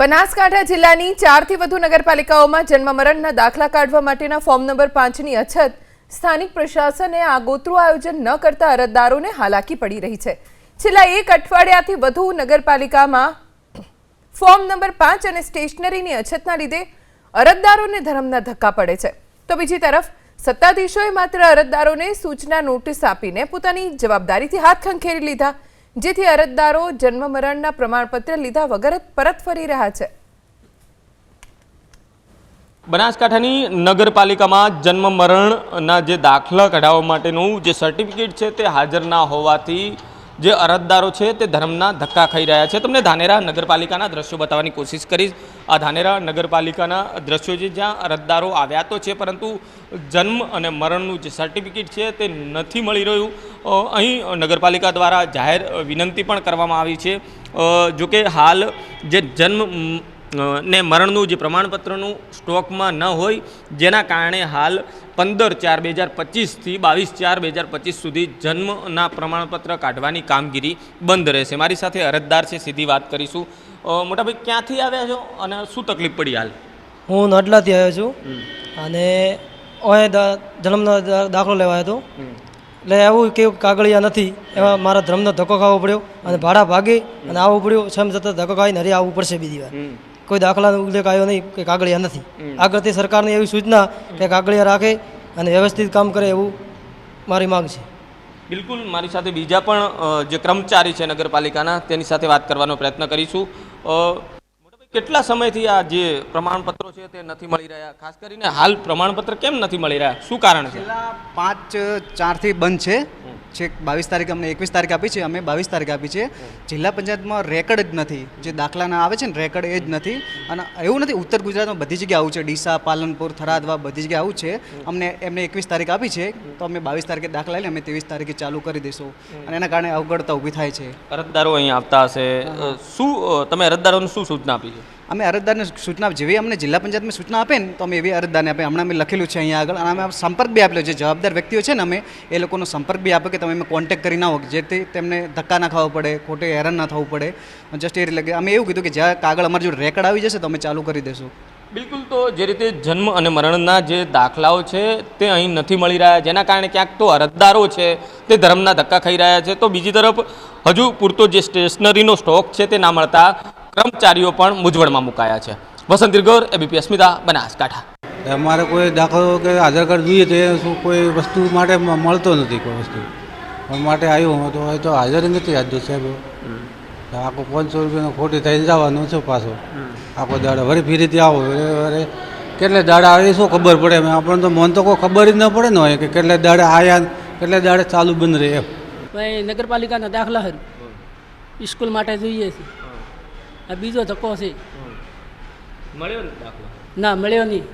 બનાસકાંઠા જિલ્લાની ચારથી વધુ નગરપાલિકાઓમાં જન્મ મરણના દાખલા કાઢવા માટેના ફોર્મ નંબર પાંચની અછત સ્થાનિક પ્રશાસને આગોતરું આયોજન ન કરતા અરજદારોને હાલાકી પડી રહી છે. છેલ્લા એક અઠવાડિયાથી વધુ નગરપાલિકામાં ફોર્મ નંબર પાંચ અને સ્ટેશનરીની અછતના લીધે અરજદારોને ધરમના ધક્કા પડે છે. તો બીજી તરફ, સત્તાધીશોએ માત્ર અરજદારોને સૂચના નોટિસ આપીને પોતાની જવાબદારીથી હાથ ખંખેરી લીધા. જેથી અરજદારો જન્મ મરણના પ્રમાણપત્ર લીધા વગર પરત ફરી રહ્યા છે. બનાસકાંઠાની નગરપાલિકામાં જન્મ મરણના જે દાખલા કઢાવવા માટેનું જે સર્ટિફિકેટ છે તે હાજર ના હોવાથી જે અરજદારો છે તે ધર્મના ધક્કા ખાઈ રહ્યા છે. તમને ધાનેરા નગરપાલિકાના દ્રશ્યો બતાવવાની કોશિશ કરીશ. આ ધાનેરા નગરપાલિકાના દ્રશ્યો છે જ્યાં અરજદારો આવ્યા તો છે, પરંતુ જન્મ અને મરણનું જે સર્ટિફિકેટ છે તે નથી મળી રહ્યું. અહીં નગરપાલિકા દ્વારા જાહેર વિનંતી પણ કરવામાં આવી છે. જોકે હાલ જે જન્મ ને મરણનું જે પ્રમાણપત્રનું સ્ટોકમાં ન હોય જેના કારણે હાલ પંદર ચાર બે હજાર પચીસથી બાવીસ ચાર બે હજાર પચીસ સુધી જન્મના પ્રમાણપત્ર કાઢવાની કામગીરી બંધ રહેશે. મારી સાથે અરજદાર છે સીધી વાત કરીશું. મોટાભાઈ ક્યાંથી આવ્યા છો અને શું તકલીફ પડી હાલ? હું નડલાથી આવ્યો છું અને અહીં જન્મનો દાખલો લેવા હતો. એટલે એવું કેવું કાગળિયા નથી એમાં મારા ધર્મનો ધક્કો ખાવો પડ્યો અને ભાડા ભાગી અને આવવું પડ્યું. છમ છતાં ધક્કો ખાઈને હરી આવવું પડશે બીજી વાર. કોઈ દાખલાનો ઉલ્લેખ આવ્યો નહીં કે કાગળિયા નથી. આગળથી સરકારની એવી સૂચના કે કાગળિયા રાખે અને વ્યવસ્થિત કામ કરે એવું મારી માંગ છે. બિલકુલ મારી સાથે બીજા પણ જે કર્મચારી છે નગરપાલિકાના તેની સાથે વાત કરવાનો પ્રયત્ન કરીશું. કેટલા સમયથી આ જે પ્રમાણપત્રો છે તે નથી મળી રહ્યા? ખાસ કરીને હાલ પ્રમાણપત્ર કેમ નથી મળી રહ્યા? શું કારણ છે? છેલ્લા પાંચ ચારથી બંધ છે. છેક બાવીસ તારીખ અમને એકવીસ તારીખ આપી છે અમે બાવીસ તારીખ આપી છે. જિલ્લા પંચાયતમાં રેકર્ડ જ નથી. જે દાખલાના આવે છે ને રેકર્ડ એ જ નથી. અને એવું નથી ઉત્તર ગુજરાતમાં બધી જગ્યાએ આવું છે. ડીસા પાલનપુર થરાદવા બધી જગ્યાએ આવું છે. અમને એમને એકવીસ તારીખ આપી છે. તો અમે બાવીસ તારીખે દાખલા લઈને અમે ત્રેવીસ તારીખે ચાલુ કરી દઈશું. અને એના કારણે અવગડતા ઊભી થાય છે. અરજદારો અહીં આવતા હશે. શું તમે અરજદારોને શું સૂચના આપી છે? અમે અરજદારને સૂચના જેવી અમને જિલ્લા પંચાયતમાં સૂચના આપે ને તો અમે એવી અરજદારને આપે હમણાં અમે લખેલું છે અહીંયા આગળ. અને અમે સંપર્ક બી આપેલો જે જવાબદાર વ્યક્તિઓ છે ને અમે એ લોકોનો સંપર્ક બી આપે કે તમે એમને કોન્ટેક્ટ કરી ના હો જેથી તેમને ધક્કા ના ખાવા પડે ખોટે હેરાન ના થવું પડે. જસ્ટ એ રીતે અમે એવું કીધું કે જ્યાં કાગળ અમારી જોડે રેકર્ડ આવી જશે તો અમે ચાલુ કરી દેશું. બિલકુલ તો જે રીતે જન્મ અને મરણના જે દાખલાઓ છે તે અહીં નથી મળી રહ્યા જેના કારણે ક્યાંક તો અરજદારો છે તે ધર્મના ધક્કા ખાઈ રહ્યા છે. તો બીજી તરફ હજુ પૂરતો જે સ્ટેશનરીનો સ્ટોક છે તે ના મળતા કર્મચારીઓ પણ મૂંઝવણમાં મુકાયા છે. વસંત દિરગોર એબીપી અસ્મિતા બનાસકાંઠા. અમારે કોઈ દાખલો કે આધાર કાર્ડ જોઈએ તો એ શું કોઈ વસ્તુ માટે મળતો નથી કોઈ વસ્તુ. માટે આવ્યું તો એ તો હાજર નથી આજુ સાહેબ. આખો પાંચસો રૂપિયાનો ખોટી થઈને જવાનું છે પાછો. આખો દાડા વળી ફીરીથી આવો. વરે કેટલે કેટલા દાડા આવે શું ખબર પડે? એમ આપણને તો મન તો કોઈ ખબર જ ન પડે ને હોય કે કેટલા દાડા આવ્યા કેટલા દાડે ચાલુ બંધ રહે એમ. ભાઈ નગરપાલિકાના દાખલા હરું સ્કૂલ માટે જોઈએ છે. આ બીજો ધક્કો છે. મળ્યો ને દાખલો? ના મળ્યો નહીં.